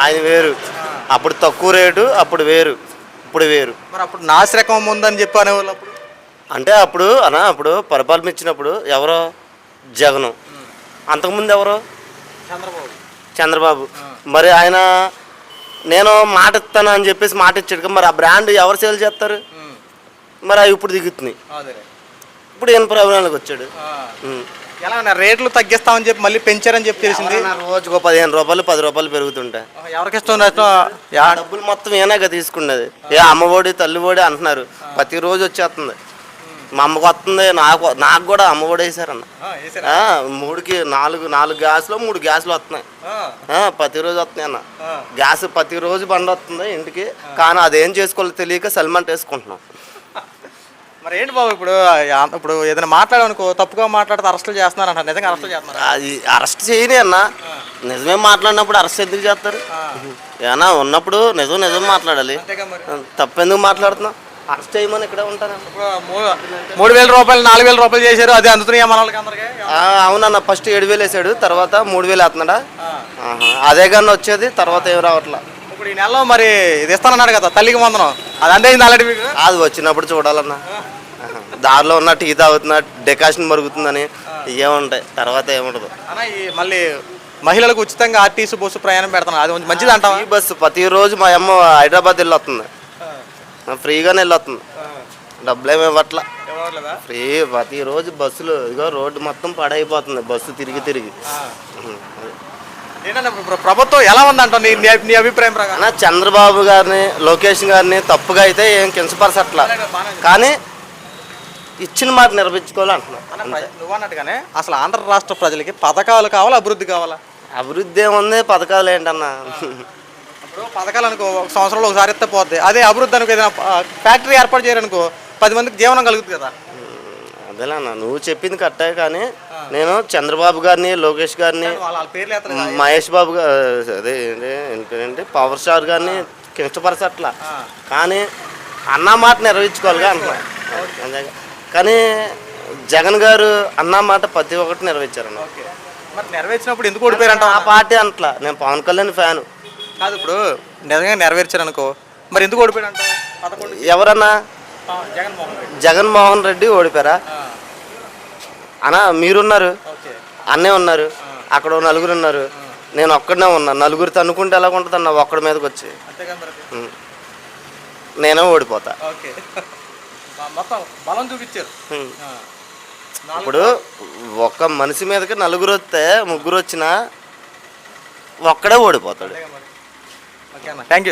ఆయన వేరు. అప్పుడు తక్కువ రేటు అప్పుడు వేరు. ఇప్పుడు వేరు. మరి అప్పుడు నాసిరకం ఉందని చెప్పి అనేవాళ్ళు అప్పుడు? అంటే అప్పుడు అన్న అప్పుడు పరిపాలన ఎవరో? జగను. అంతకుముందు ఎవరో? చంద్రబాబు. చంద్రబాబు. మరి ఆయన నేను మాట ఇస్తాను అని చెప్పేసి మాట ఇచ్చాడు. కదా, మరి ఆ బ్రాండ్ ఎవరు సేల్ చేస్తారు? మరి అవి ఇప్పుడు దిగుతున్నాయి. ఇప్పుడు ఈయన ప్రభుత్వానికి వచ్చాడు. ఎలా ఉన్నారు? రేట్లు తగ్గిస్తామని చెప్పి మళ్ళీ పెంచారని చెప్పి తెలిసింది. రోజుకో పదిహేను రూపాయలు పది రూపాయలు పెరుగుతుంటాయి ఎవరికి ఇష్టం ఉన్నట్టు యా డబ్బులు మొత్తం ఈయనగా తీసుకున్నది. ఏ అమ్మఒడి తల్లిఒడి అంటున్నారు. ప్రతిరోజు వచ్చేస్తుంది. మా అమ్మకు వస్తుంది నాకు నాకు కూడా అమ్మఒడి వేసారన్న. ఆ, మూడుకి నాలుగు నాలుగు గ్యాస్లో మూడు గ్యాస్లు వస్తున్నాయి. ఆ, ప్రతిరోజు వస్తున్నాయి అన్న. గ్యాస్ ప్రతిరోజు బండి వస్తుంది ఇంటికి. కానీ అదేం చేసుకోవాలో తెలియక సల్మాన్ వేసుకుంటున్నాం. మరి ఏంటి బాబు ఇప్పుడు ఇప్పుడు ఏదైనా మాట్లాడనుకో తప్పుగా మాట్లాడితే అరెస్టులు చేస్తున్నారు అంటారు నిజంగా అరెస్టులు చేస్తున్నారు? అది అరెస్ట్ చేయని అన్న. నిజమే మాట్లాడినప్పుడు అరెస్ట్ ఎందుకు చేస్తారు? ఏమన్నా ఉన్నప్పుడు నిజం నిజం మాట్లాడాలి. అంతేగా మరి. తప్పెందుకు మాట్లాడుతున్నావు? అరెస్ట్ చేయమని ఇక్కడే ఉంటాను ఇప్పుడు మూ- మూడు వేల రూపాయలు నాలుగు వేల రూపాయలు చేశారు. అది అందుతున్నాయి మన వాళ్ళకి అందరికీ అవునన్న ఫస్ట్ ఏడు వేలు వేసాడు తర్వాత మూడు వేలు వేస్తున్నాడా? ఆహా. అదే కానీ వచ్చేది తర్వాత ఏం రావట్లా. ఇప్పుడు ఈ నెలలో మరి ఇది ఇస్తానన్నాడు కదా తల్లికి వందనం అది అందేసింది ఆల్రెడీ మీకు? అది వచ్చినప్పుడు చూడాలన్నా. దారిలో ఉన్న టీ తాగుతున్నా డెకాషన్ మరుగుతుందని ఏముంటాయి తర్వాత ఏముండదు. అన్న ఈ మళ్ళీ మహిళలకు ఉచితంగా ఆర్టీసీ బస్సు ప్రయాణం పెడుతున్నారు అది మంచిది అంటావా? ఈ బస్సు ప్రతిరోజు మా అమ్మ హైదరాబాద్ వెళ్ళొస్తుంది. ఫ్రీగానే వెళ్ళొస్తుంది. డబ్బులు ఏమి ఇవ్వట్లా? ఫ్రీ ప్రతిరోజు బస్సులు ఇదిగో రోడ్డు మొత్తం పడైపోతుంది బస్సు తిరిగి తిరిగి. ప్రభుత్వం ఎలా ఉందంటావు? నీ నీ- నీ అభిప్రాయం ప్రకారం. అన్న చంద్రబాబు గారిని లోకేష్ గారిని తప్పుగా అయితే ఏం కించపరచట్లా. కానీ ఇచ్చిన మాట అంటున్నాను నువ్వు అన్నట్టుగానే అసలు ఆంధ్ర రాష్ట్ర ప్రజలకి పథకాలు కావాలా అభివృద్ధి కావాలా? అభివృద్ధి ఏముంది? పథకాలు ఏంటన్నా? ఇప్పుడు పథకాలు అనుకో ఒక సంవత్సరంలో ఒకసారి ఇస్తే పోద్ది. అదే అభివృద్ధి అనుకో ఏదైనా ఫ్యాక్టరీ ఏర్పాటు చేయాలనుకో పది మందికి జీవనం కలుగుతుంది కదా. అదేలా అన్న నువ్వు చెప్పింది కట్టే కానీ నేను చంద్రబాబు గారిని లోకేష్ గారిని. మహేష్ బాబు గా- అదే ఏంటి ఏంటి పవర్ స్టార్ గారిని కించపరచట్లా. కానీ అన్న మాట నెరవేర్చుకోవాలిగా అంటున్నా. కానీ జగన్ గారు అన్న మాట ప్రతి ఒక్కటి నెరవేర్చారన్న. మరి నెరవేర్చినప్పుడు ఎందుకు ఓడిపోయారంట? ఆ పార్టీ అంటలా. నేను పవన్ కళ్యాణ్ ఫ్యాను. కాదు ఇప్పుడు నిజంగా నెరవేర్చారు అనుకో మరి ఎందుకు ఓడిపోయాడంట పదకొండు ఎవరన్నా? జగన్మోహన్ రెడ్డి. ఓడిపోయారా? అన్న మీరున్నారు. అన్నే ఉన్నారు. అక్కడ నలుగురు ఉన్నారు. నేను ఒక్కడనే ఉన్నా. నలుగురితో అనుకుంటే ఎలా ఉంటుంది అన్న ఒక్కడి మీదకి వచ్చి. నేనే ఓడిపోతా. ఓకే. మొత్తం బలం చూపించారు. ఇప్పుడు ఒక మనిషి మీదకి నలుగురు వస్తే ముగ్గురు వచ్చినా ఒక్కడే ఓడిపోతాడు. Thank you